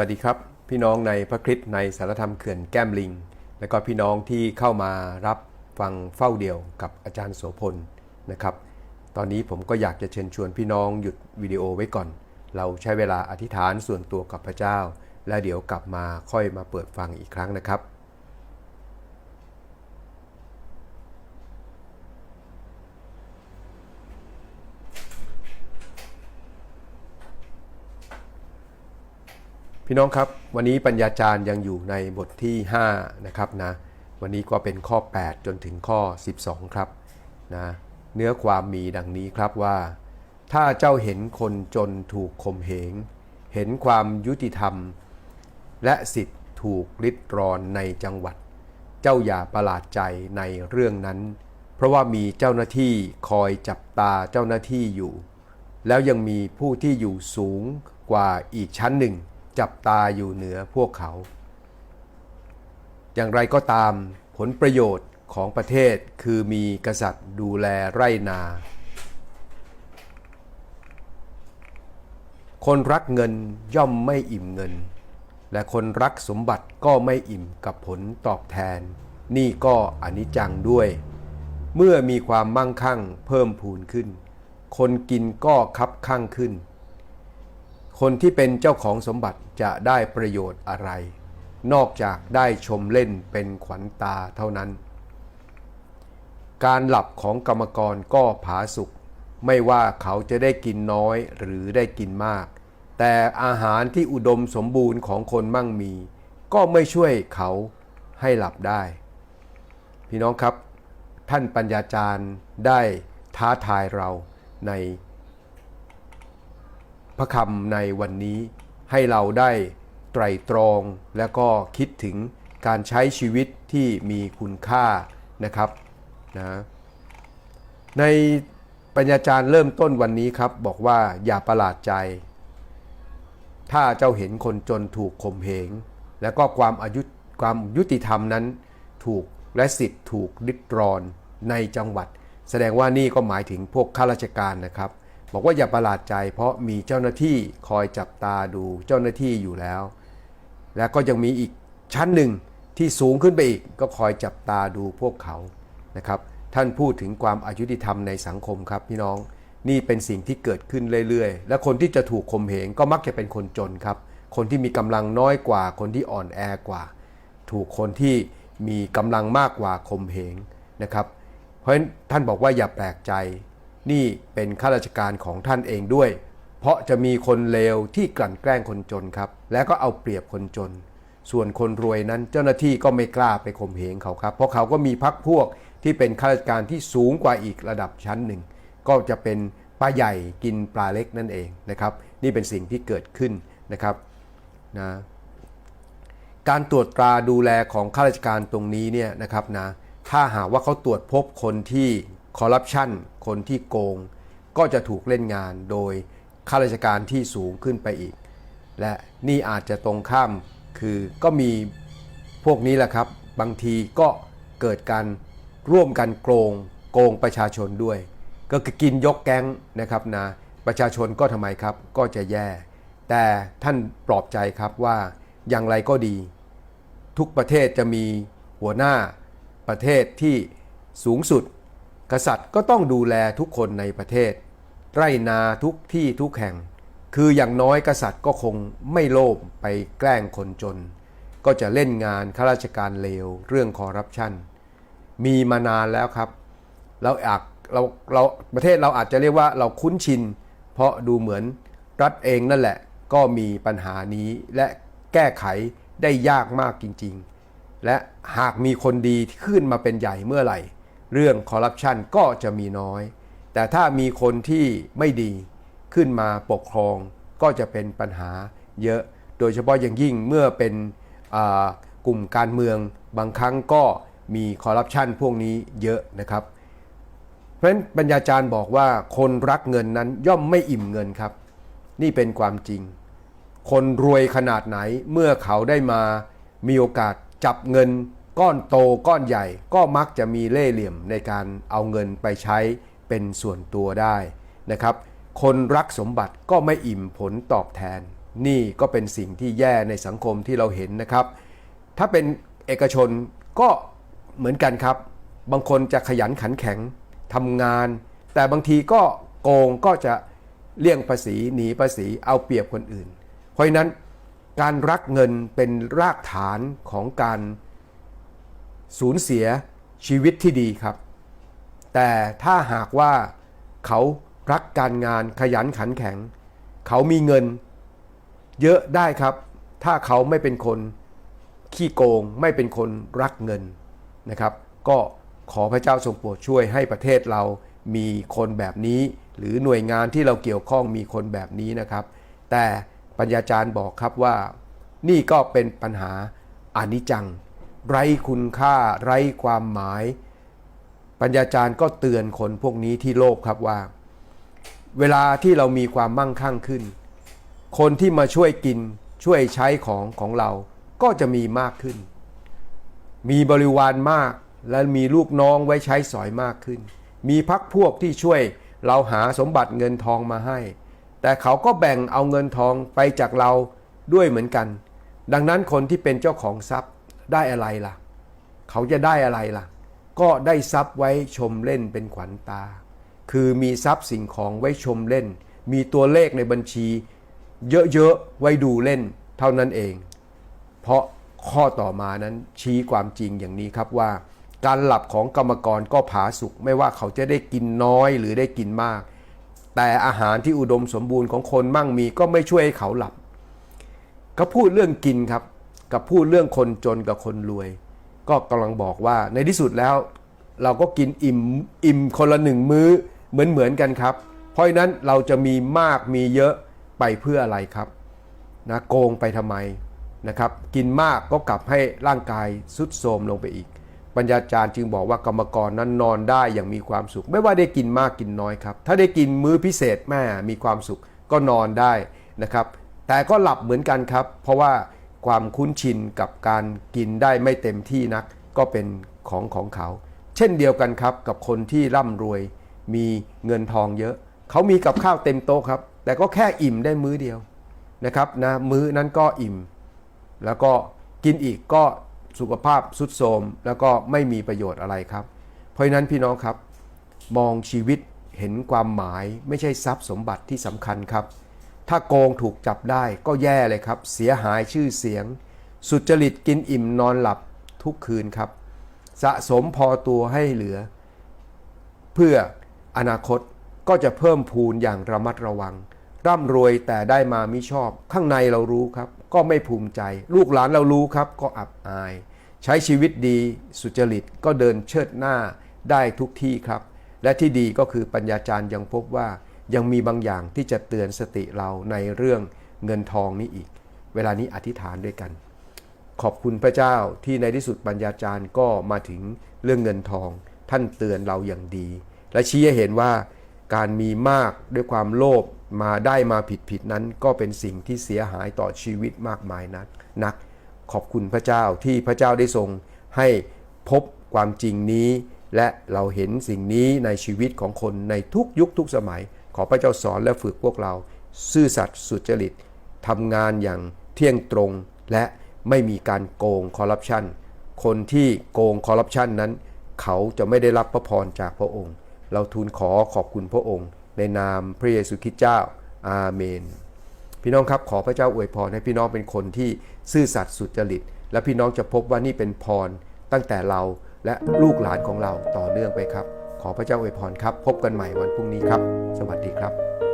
วัสดีครับ พี่น้องในพระคริสต์ในสารธรรมเขื่อนแก้มลิง และก็พี่น้องที่เข้ามารับฟังเฝ้าเดี่ยวกับอาจารย์โสพลนะครับ ตอนนี้ผมก็อยากจะเชิญชวนพี่น้องหยุดวิดีโอไว้ก่อน เราใช้เวลาอธิษฐานส่วนตัวกับพระเจ้า และเดี๋ยวกลับมาค่อยมาเปิดฟังอีกครั้งนะครับ พี่น้องครับ วันนี้ปัญญาจารย์ยังอยู่ในบทที่ 5 นะครับนะวันนี้ก็เป็นข้อ 8 จนถึงข้อ 12 ครับนะเนื้อความมีดังนี้ครับว่า ถ้าเจ้าเห็นคนจนถูกข่มเหง เห็นความยุติธรรม และสิทธิ์ถูกริดรอนในจังหวัด เจ้าอย่าประหลาดใจในเรื่องนั้น เพราะว่ามีเจ้าหน้าที่คอยจับตาเจ้าหน้าที่อยู่ แล้วยังมีผู้ที่อยู่สูงกว่าอีกชั้นหนึ่ง จับตาอยู่เหนือพวกเขา อย่างไรก็ตามผลประโยชน์ของประเทศคือมีกษัตริย์ดูแลไร่นา คนรักเงินย่อมไม่อิ่มเงิน และคนรักสมบัติก็ไม่อิ่มกับผลตอบแทน นี่ก็อนิจจังด้วย เมื่อมีความมั่งคั่งเพิ่มพูนขึ้น คนกินก็คับข้างขึ้น คนที่เป็นเจ้าของสมบัติจะได้ประโยชน์อะไร นอกจากได้ชมเล่นเป็นขวัญตาเท่านั้น การหลับของกรรมกรก็ผาสุกไม่ว่าเขาจะได้กินน้อยหรือได้กินมาก แต่อาหารที่อุดมสมบูรณ์ของคนมั่งมี ก็ไม่ช่วยเขาให้หลับได้ พี่น้องครับ ท่านปัญญาจารย์ได้ท้าทายเราใน พระคำในวันนี้ ให้เราได้ไตรตรองและก็คิดถึงการใช้ชีวิตที่มีคุณค่านะครับนะในปัญญาจารย์เริ่มต้นวันนี้ครับ บอกว่าอย่าประหลาดใจ ถ้าเจ้าเห็นคนจนถูกข่มเหง และก็ความอายุความยุติธรรมนั้นถูกและสิทธิ์ถูกริดรอนในจังหวัด แสดงว่านี่ก็หมายถึงพวกข้าราชการนะครับ บอกว่าอย่าประหลาดใจ เพราะมีเจ้าหน้าที่คอยจับตาดูเจ้าหน้าที่อยู่แล้ว และก็ยังมีอีกชั้นหนึ่งที่สูงขึ้นไปอีกก็คอยจับตาดูพวกเขานะครับ ท่านพูดถึงความอายุติธรรมในสังคมครับพี่น้องนี่เป็นสิ่งที่เกิดขึ้นเรื่อยๆ และคนที่จะถูกข่มเหงก็มักจะเป็นคนจนครับ คนที่มีกำลังน้อยกว่า คนที่อ่อนแอกว่า ถูกคนที่มีกำลังมากกว่าข่มเหงนะครับ เพราะฉะนั้นท่านบอกว่าอย่าแปลกใจ นี่เป็นข้าราชการของท่านเองด้วย เพราะจะมีคนเลวที่กลั่นแกล้งคนจนครับ แล้วก็เอาเปรียบคนจน ส่วนคนรวยนั้นเจ้าหน้าที่ก็ไม่กล้าไปข่มเหงเขาครับ เพราะเขาก็มีพักพวกที่เป็นข้าราชการที่สูงกว่าอีกระดับชั้นหนึ่ง ก็จะเป็นปลาใหญ่กินปลาเล็กนั่นเองนะครับ นี่เป็นสิ่งที่เกิดขึ้นนะครับนะการตรวจตราดูแลของข้าราชการตรงนี้เนี่ยนะครับนะถ้าหากว่าเขาตรวจพบคนที่คอร์รัปชัน คนที่โกง ก็จะถูกเล่นงานโดยข้าราชการที่สูงขึ้นไปอีก และนี่อาจจะตรงข้ามคือก็มีพวกนี้แหละครับ บางทีก็เกิดการร่วมกันโกงโกงประชาชนด้วย ก็คือกินยกแก๊งนะครับนะประชาชนก็ทำไมครับก็จะแย่ แต่ท่านปลอบใจครับว่าอย่างไรก็ดี ทุกประเทศจะมีหัวหน้าประเทศที่สูงสุด กษัตริย์ก็ต้องดูแลทุกคนในประเทศ ไร่นาทุกที่ทุกแห่ง คืออย่างน้อยกษัตริย์ก็คงไม่โลภไปแกล้งคนจน ก็จะเล่นงานข้าราชการเลวเรื่องคอร์รัปชันมีมานานแล้วครับ เราอาจเราเราประเทศเราอาจจะเรียกว่าเราคุ้นชิน เพราะดูเหมือนรัฐเองนั่นแหละ ก็มีปัญหานี้และแก้ไขได้ยากมากจริง ๆ และหากมีคนดีขึ้นมาเป็นใหญ่เมื่อไหร่ เรื่องคอร์รัปชันก็จะมีน้อย แต่ถ้ามีคนที่ไม่ดีขึ้นมาปกครองก็จะเป็นปัญหาเยอะ โดยเฉพาะอย่างยิ่งเมื่อเป็นกลุ่มการเมืองบางครั้งก็มีคอร์รัปชันพวกนี้เยอะนะครับ เพราะฉะนั้นปัญญาจารย์บอกว่าคนรักเงินนั้นย่อมไม่อิ่มเงินครับ นี่เป็นความจริง คนรวยขนาดไหนเมื่อเขาได้มามีโอกาสจับเงิน ก้อนโตก้อนใหญ่ก็มักจะมีเล่ห์เหลี่ยมในการเอาเงินไปใช้เป็นส่วนตัวได้นะครับ คนรักสมบัติก็ไม่อิ่มผลตอบแทน นี่ก็เป็นสิ่งที่แย่ในสังคมที่เราเห็นนะครับ ถ้าเป็นเอกชนก็เหมือนกันครับ บางคนจะขยันขันแข็งทำงาน แต่บางทีก็โกงก็จะเลี่ยงภาษีหนีภาษีเอาเปรียบคนอื่น เพราะฉะนั้นการรักเงินเป็นรากฐานของการ สูญเสียชีวิตที่ดีครับ แต่ถ้าหากว่าเขารักการงานขยันขันแข็ง เขามีเงินเยอะได้ครับ ถ้าเขาไม่เป็นคนขี้โกงไม่เป็นคนรักเงินนะครับ ก็ขอพระเจ้าทรงโปรดช่วยให้ประเทศเรามีคนแบบนี้ หรือหน่วยงานที่เราเกี่ยวข้องมีคนแบบนี้นะครับ แต่ปัญญาจารย์บอกครับว่านี่ก็เป็นปัญหาอานิจจัง ไร้คุณค่า ไร้ความหมาย ปัญญาจารย์ก็เตือนคนพวกนี้ที่โลภครับว่า เวลาที่เรามีความมั่งคั่งขึ้น คนที่มาช่วยกินช่วยใช้ของของเราก็จะมีมากขึ้น มีบริวารมากและมีลูกน้องไว้ใช้สอยมากขึ้น มีพักพวกที่ช่วยเราหาสมบัติเงินทองมาให้ แต่เขาก็แบ่งเอาเงินทองไปจากเราด้วยเหมือนกัน ดังนั้นคนที่เป็นเจ้าของทรัพย์ ได้อะไรล่ะ เขาจะได้อะไรล่ะ ก็ได้ทรัพย์ไว้ชมเล่นเป็นขวัญตา คือมีทรัพย์สิ่งของไว้ชมเล่น มีตัวเลขในบัญชี เยอะๆไว้ดูเล่นเท่านั้นเอง เพราะข้อต่อมานั้นชี้ความจริงอย่างนี้ครับว่า การหลับของกรรมกรก็ผาสุกไม่ว่าเขาจะได้กินน้อยหรือได้กินมาก แต่อาหารที่อุดมสมบูรณ์ของคนมั่งมีก็ไม่ช่วยให้เขาหลับ ก็พูดเรื่องกินครับ กับพูดเรื่องคนจนกับคนรวย ก็กำลังบอกว่าในที่สุดแล้ว เราก็กินอิ่มอิ่มคนละหนึ่งมื้อเหมือนเหมือนกันครับ เพราะนั้นเราจะมีมากมีเยอะไปเพื่ออะไรครับนะโกงไปทำไมนะครับ กินมากก็กลับให้ร่างกายสุดโทรมลงไปอีก ปัญญาจารย์จึงบอกว่ากรรมกรนั้นนอนได้อย่างมีความสุข ไม่ว่าได้กินมากกินน้อยครับ ถ้าได้กินมื้อพิเศษแม่มีความสุขก็นอนได้นะครับ แต่ก็หลับเหมือนกันครับ เพราะว่า ความคุ้นชินกับการกินได้ไม่เต็มที่นัก ก็เป็นของของเขา เช่นเดียวกันครับกับคนที่ร่ำรวย มีเงินทองเยอะ เขามีกับข้าวเต็มโต๊ะครับ แต่ก็แค่อิ่มได้มื้อเดียวนะครับนะมื้อนั้นก็อิ่ม แล้วก็กินอีกก็สุขภาพสุดโทรมแล้วก็ไม่มีประโยชน์อะไรครับ เพราะฉะนั้นพี่น้องครับ มองชีวิตเห็นความหมายไม่ใช่ทรัพย์สมบัติที่สำคัญครับ ถ้าโกงถูกจับได้ก็แย่เลยครับ เสียหายชื่อเสียง สุจริตกินอิ่มนอนหลับทุกคืนครับ สะสมพอตัวให้เหลือ เพื่ออนาคตก็จะเพิ่มพูนอย่างระมัดระวัง ร่ำรวยแต่ได้มามิชอบ ข้างในเรารู้ครับ ก็ไม่ภูมิใจ ลูกหลานเรารู้ครับ ก็อับอาย ใช้ชีวิตดีสุจริตก็เดินเชิดหน้าได้ทุกที่ครับ และที่ดีก็คือปัญญาจารย์ยังพบว่า ยังมีบางอย่างที่จะเตือนสติเราในเรื่องเงินทองนี้อีก เวลานี้อธิษฐานด้วยกัน ขอบคุณพระเจ้าที่ในที่สุดปัญญาจารย์ก็มาถึงเรื่องเงินทอง ท่านเตือนเราอย่างดี และชี้ให้เห็นว่าการมีมากด้วยความโลภมาได้มาผิดผิดนั้น ก็เป็นสิ่งที่เสียหายต่อชีวิตมากมายนักนัก ขอบคุณพระเจ้าที่พระเจ้าได้ทรงให้พบความจริงนี้ และเราเห็นสิ่งนี้ในชีวิตของคนในทุกยุคทุกสมัย ขอพระเจ้าสอนและฝึกพวกเรา ซื่อสัตย์สุจริตทำงานอย่างเที่ยงตรง และไม่มีการโกงคอร์รัปชันคนที่โกงคอร์รัปชันนั้น เขาจะไม่ได้รับพระพรจากพระองค์ เราทูลขอขอบคุณพระองค์ ในนามพระเยซูคริสต์เจ้า อาเมน พี่น้องครับขอพระเจ้าอวยพรให้พี่น้องเป็นคนที่ซื่อสัตย์สุจริต และพี่น้องจะพบว่านี่เป็นพรตั้งแต่เราและลูกหลานของเราต่อเนื่องไปครับ ขอพระเจ้าอวยพรครับ พบกันใหม่วันพรุ่งนี้ครับ สวัสดีครับ